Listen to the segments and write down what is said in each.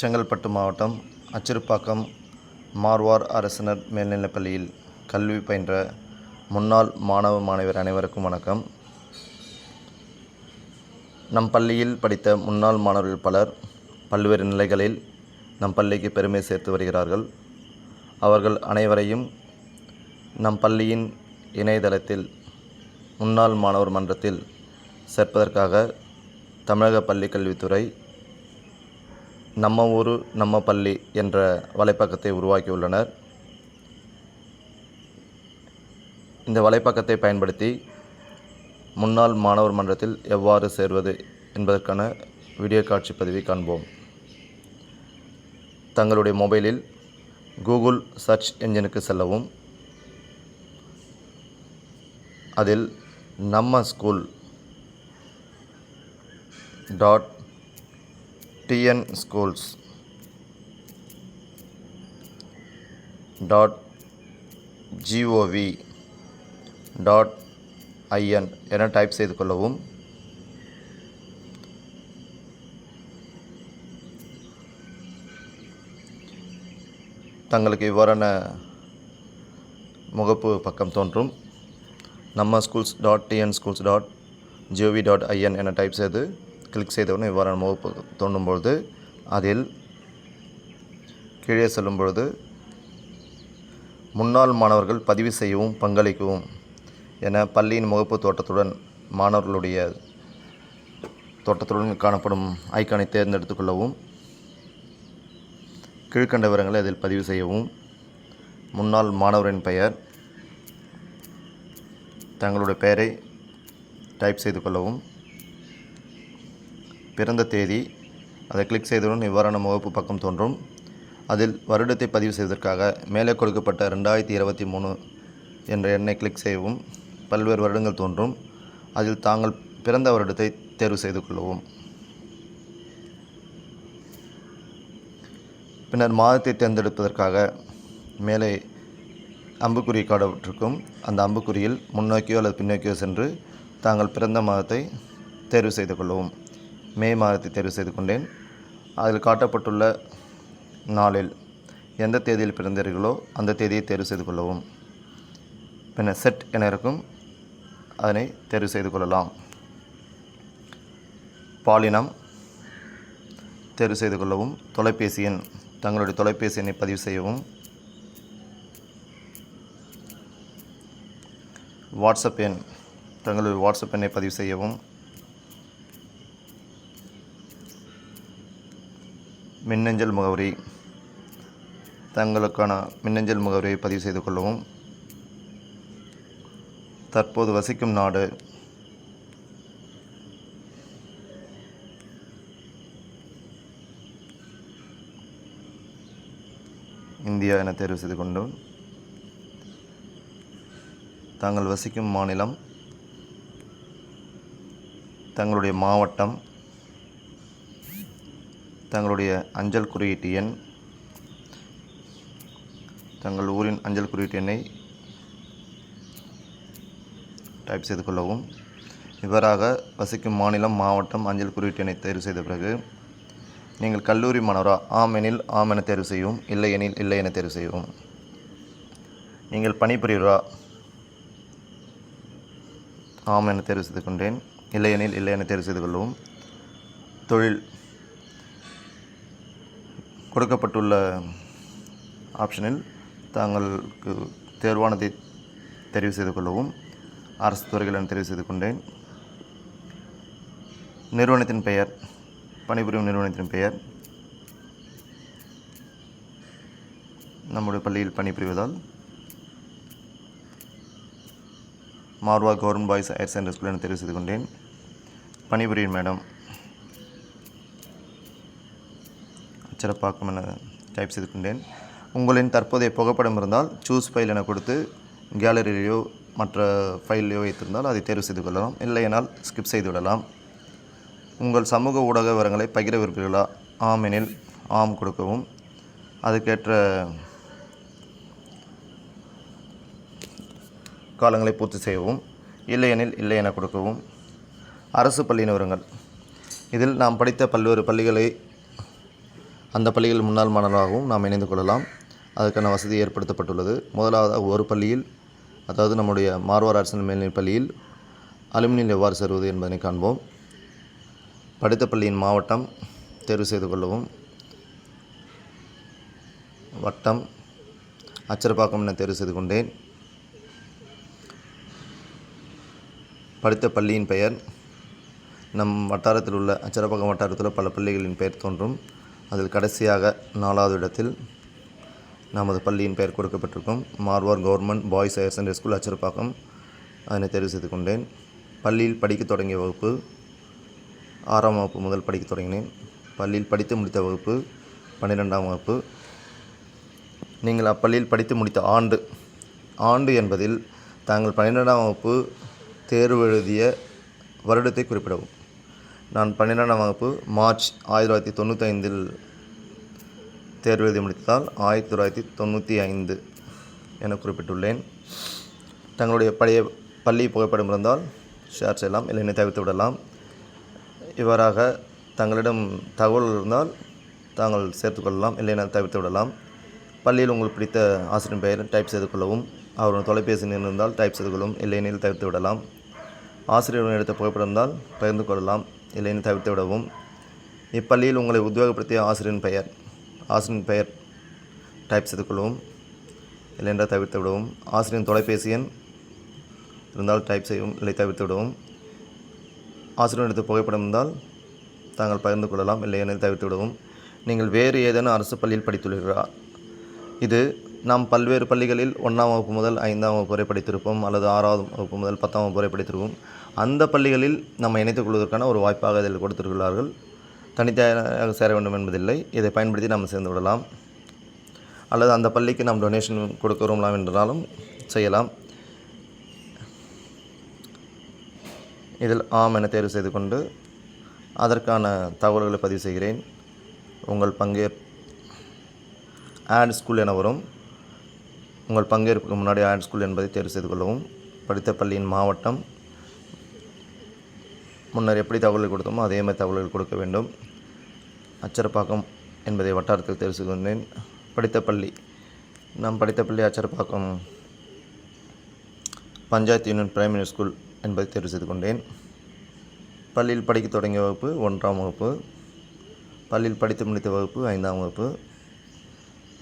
செங்கல்பட்டு மாவட்டம் அச்சிறுப்பாக்கம் மார்வார் அரசினர் மேல்நிலைப்பள்ளியில் கல்வி பயின்ற முன்னாள் மாணவ மாணவர் அனைவருக்கும் வணக்கம். நம் பள்ளியில் படித்த முன்னாள் மாணவர்கள் பலர் பல்வேறு நிலைகளில் நம் பள்ளிக்கு பெருமை சேர்த்து வருகிறார்கள். அவர்கள் அனைவரையும் நம் பள்ளியின் இணையதளத்தில் முன்னாள் மாணவர் மன்றத்தில் சேர்ப்பதற்காக தமிழக பள்ளிக்கல்வித்துறை நம்ம ஊரு நம்ம பள்ளி என்ற வலைப்பக்கத்தை உருவாக்கியுள்ளனர் இந்த வலைப்பக்கத்தை பயன்படுத்தி முன்னாள் மாணவர் மன்றத்தில் எவ்வாறு சேர்வது என்பதற்கான வீடியோ காட்சி பதிவை காண்போம். தங்களுடைய மொபைலில் கூகுள் சர்ச் என்ஜினுக்கு செல்லவும். அதில் நம்ம school dot TN schools dot GOV dot IN என டைப் செய்து கொள்ளவும். தங்களுக்கு இவ்வாறான முகப்பு பக்கம் தோன்றும். நம்ம schools dot TN schools dot GOV dot IN என டைப் செய்து கிளிக் செய்தவுடனே இவ்வாறான முகப்பு தோண்டும் பொழுது அதில் கீழே செல்லும் பொழுது முன்னாள் மாணவர்கள் பதிவு செய்யவும் பங்களிக்கவும் என பள்ளியின் முகப்பு தோட்டத்துடன் மாணவர்களுடைய தோட்டத்துடன் காணப்படும் ஐக்கானை தேர்ந்தெடுத்து கொள்ளவும் கீழ்கண்ட விவரங்களை அதில் பதிவு செய்யவும். முன்னாள் மாணவரின் பெயர் தங்களுடைய பெயரை டைப் செய்து கொள்ளவும். பிறந்த தேதி அதை கிளிக் செய்தவுடன் இவ்வாறான முகப்பு பக்கம் தோன்றும். அதில் வருடத்தை பதிவு செய்வதற்காக மேலே கொடுக்கப்பட்ட ரெண்டாயிரத்தி இருபத்தி மூணு என்ற எண்ணை கிளிக் செய்யவும் பல்வேறு வருடங்கள் தோன்றும். அதில் தாங்கள் பிறந்த வருடத்தை தேர்வு செய்து கொள்ளவும். பின்னர் மாதத்தை தேர்ந்தெடுப்பதற்காக மேலே அம்புக்குறி காடப்பட்டிருக்கும். அந்த அம்புக்குறியில் முன்னோக்கியோ அல்லது பின்னோக்கியோ சென்று தாங்கள் பிறந்த மாதத்தை தேர்வு செய்து கொள்ளவும். மே மாதத்தை தேர்வு செய்து கொண்டேன். அதில் காட்டப்பட்டுள்ள நாளில் எந்த தேதியில் பிறந்தீர்களோ அந்த தேதியை தேர்வு செய்து கொள்ளவும். பின்னர் செட் என இருக்கும். அதனை தேர்வு செய்து கொள்ளலாம். பாலினம் தேர்வு செய்து கொள்ளவும். தொலைபேசி எண் தங்களுடைய தொலைபேசி எண்ணை பதிவு செய்யவும். வாட்ஸ்அப் எண் தங்களுடைய வாட்ஸ்அப் எண்ணை பதிவு செய்யவும். மின்னஞ்சல் முகவரி. தங்களுக்கான மின்னஞ்சல் முகவரியை பதிவு செய்து கொள்ளவும். தற்போது வசிக்கும் நாடு. இந்தியா என தேர்வு செய்து கொண்டு. தாங்கள் வசிக்கும் மாநிலம். தங்களுடைய மாவட்டம். தங்களுடைய அஞ்சல் குறியீட்டு எண் தங்கள் ஊரின் அஞ்சல் குறியீட்டு எண்ணை டைப் செய்து கொள்ளவும். இவ்வாறாக வசிக்கும் மாநிலம் மாவட்டம் அஞ்சல் குறியீட்டு எண்ணை தேர்வு செய்த பிறகு நீங்கள் கல்லூரி மாணவரா? ஆம் எனில் ஆம் என தேர்வு செய்யவும் இல்லை எனில் இல்லை என தேர்வு செய்யவும். நீங்கள் பணிபுரியுறா ஆம் என தேர்வு செய்து கொண்டேன் இல்லை எனில் இல்லை என தேர்வு செய்து கொள்ளவும். தொழில் கொடுக்கப்பட்டுள்ள ஆப்ஷனில் தாங்களுக்கு தேர்வானதை தெரிவு செய்து கொள்ளவும் அரசு துறைகள் என தெரிவு செய்து கொண்டேன். நிறுவனத்தின் பெயர் பணிபுரியும் நிறுவனத்தின் பெயர் நம்முடைய பள்ளியில் பணிபுரிவதால் Marwa government boys higher secondary school என தெரிவு செய்து கொண்டேன். பணிபுரியும் மேடம் சிறப்பாக்கும் என டைப் செய்து கொண்டேன் உங்களின் தற்போதைய புகைப்படம் இருந்தால் சூஸ் ஃபைல் என கொடுத்து கேலரியிலையோ மற்ற ஃபைல்லையோ வைத்திருந்தால் அதை தேர்வு செய்து கொள்ளலாம். இல்லையெனால் ஸ்கிப் செய்து விடலாம். உங்கள் சமூக ஊடக விவரங்களை பகிர விரும்புகிறீர்களா? ஆம் எனில் ஆம் கொடுக்கவும். அதுக்கேற்ற காலங்களை பூர்த்தி செய்யவும். இல்லையெனில் இல்லை என கொடுக்கவும். அரசு பள்ளி நிறுவனங்கள் இதில் நாம் படித்த பல்வேறு பள்ளிகளை அந்த பள்ளியில் முன்னாள் மாணவராகவும் நாம் இணைந்து கொள்ளலாம். அதற்கான வசதி ஏற்படுத்தப்பட்டுள்ளது. முதலாவதாக ஒரு பள்ளியில் அதாவது நம்முடைய மார்வார் அரசின் மேல்நிலைப் பள்ளியில் அலுமினியில் எவ்வாறு சேருவது என்பதனை காண்போம். படித்த பள்ளியின் மாவட்டம் தேர்வு செய்து கொள்ளவும். வட்டம் அச்சரப்பாக்கம் என தேர்வு செய்து கொண்டேன். படித்த பள்ளியின் பெயர் நம் வட்டாரத்தில் உள்ள அச்சரப்பாக்கம் வட்டாரத்தில் உள்ள பல பள்ளிகளின் பெயர் தோன்றும். அதில் கடைசியாக நாலாவது இடத்தில் நமது பள்ளியின் பெயர் கொடுக்கப்பட்டிருக்கும் Marwar government boys higher secondary school Acharapakkam அதனை தேர்வு செய்து கொண்டேன். பள்ளியில் படிக்கத் தொடங்கிய வகுப்பு ஆறாம் வகுப்பு முதல் படிக்கத் தொடங்கினேன். பள்ளியில் படித்து முடித்த வகுப்பு பன்னிரெண்டாம் வகுப்பு. நீங்கள் அப்பள்ளியில் படித்து முடித்த ஆண்டு ஆண்டு என்பதில் தாங்கள் பன்னிரெண்டாம் வகுப்பு தேர்வு எழுதிய வருடத்தை குறிப்பிடவும். நான் பன்னிரெண்டாம் வகுப்பு மார்ச் ஆயிரத்தி தொள்ளாயிரத்தி தொண்ணூற்றி ஐந்தில் தேர்வு எழுதி முடித்ததால் ஆயிரத்தி தொள்ளாயிரத்தி தொண்ணூற்றி ஐந்து என குறிப்பிட்டுள்ளேன். தங்களுடைய பழைய பள்ளி புகைப்படம் இருந்தால் ஷேர் செய்யலாம் இல்லைன்னு தவிர்த்து விடலாம். இவ்வாறாக தங்களிடம் தகவல் இருந்தால் தாங்கள் சேர்த்துக்கொள்ளலாம் இல்லைனா தவிர்த்து விடலாம். பள்ளியில் உங்களுக்கு பிடித்த ஆசிரியர் பெயர் டைப் செய்து கொள்ளவும் அவருடைய தொலைபேசி எண் இருந்தால் டைப் செய்து கொள்ளவும் இல்லையெனில் தவிர்த்து விடலாம். ஆசிரியருடன் எடுத்த புகைப்படம் இருந்தால் பகிர்ந்து கொள்ளலாம். இல்லைன்னு தவிர்த்து விடவும் இப்பள்ளியில் உங்களை உத்வேகப்படுத்திய ஆசிரியரின் பெயர் ஆசிரியரின் பெயர் டைப் செய்து கொள்ளவும் இல்லைன்றால் தவிர்த்து விடவும் ஆசிரியரின் தொலைபேசி எண் இருந்தால் டைப் செய்யவும் இல்லை தவிர்த்து விடவும் ஆசிரியர் எடுத்த புகைப்படம் இருந்தால் தாங்கள் பகிர்ந்து கொள்ளலாம் இல்லை என தவிர்த்து விடவும். நீங்கள் வேறு ஏதேனும் அரசு பள்ளியில் படித்துள்ளீர்களா? இது நாம் பல்வேறு பள்ளிகளில் ஒன்றாம் வகுப்பு முதல் ஐந்தாம் வகுப்பு வரை படித்திருப்போம் அல்லது ஆறாவது வகுப்பு முதல் பத்தாம் வகுப்பு வரை படித்திருப்போம். அந்த பள்ளிகளில் நம்ம இணைத்துக் கொள்வதற்கான ஒரு வாய்ப்பாக இதில் கொடுத்திருக்கிறார்கள். தனித்தனியாக சேர வேண்டும் என்பதில்லை. இதை பயன்படுத்தி நாம் சேர்ந்து விடலாம். அல்லது அந்த பள்ளிக்கு நாம் டொனேஷன் கொடுக்கிறோம்லாம் என்றாலும் செய்யலாம். இதில் ஆம் என தேர்வு செய்து கொண்டு அதற்கான தகவல்களை பதிவு செய்கிறேன். உங்கள் பங்கேற் ஆட் ஸ்கூல் என வரும். உங்கள் பங்கேற்புக்கு முன்னாடி ஆர்ட் ஸ்கூல் என்பதை தேர்வு செய்து கொள்ளவும். படித்த பள்ளியின் மாவட்டம் முன்னர் எப்படி தகவல்கள் கொடுத்தோமோ அதே மாதிரி தகவல்கள் கொடுக்க வேண்டும். அச்சரப்பாக்கம் என்பதை வட்டாரத்தில் தேர்வு செய்து கொண்டேன். படித்த பள்ளி நாம் படித்த பள்ளி Acharapakkam panchayat union primary school என்பதை தேர்வு செய்து கொண்டேன். பள்ளியில் படிக்க தொடங்கிய வகுப்பு ஒன்றாம் வகுப்பு பள்ளியில் படித்து முடித்த வகுப்பு ஐந்தாம் வகுப்பு.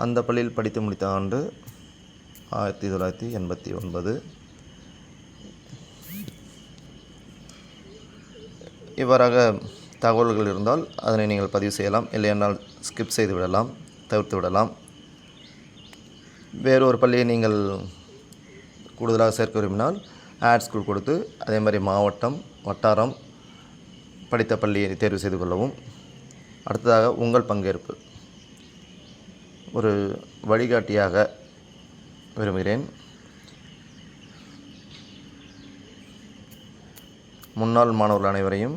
அந்த பள்ளியில் படித்து முடித்த ஆண்டு ஆயிரத்தி தொள்ளாயிரத்தி எண்பத்தி ஒன்பது. இவ்வாறாக தகவல்கள் இருந்தால் அதனை நீங்கள் பதிவு செய்யலாம். இல்லையென்றால் ஸ்கிப் செய்து விடலாம் தவிர்த்து விடலாம். வேறு ஒரு பள்ளியை நீங்கள் கூடுதலாக சேர்க்க விரும்பினால் ஆட் ஸ்கூல் கொடுத்து அதே மாதிரி மாவட்டம் வட்டாரம் படித்த பள்ளியை தேர்வு செய்து கொள்ளவும். அடுத்ததாக உங்கள் பங்கேற்பு. ஒரு வழிகாட்டியாக விரும்புகிறேன். முன்னாள் மாணவர்கள் அனைவரையும்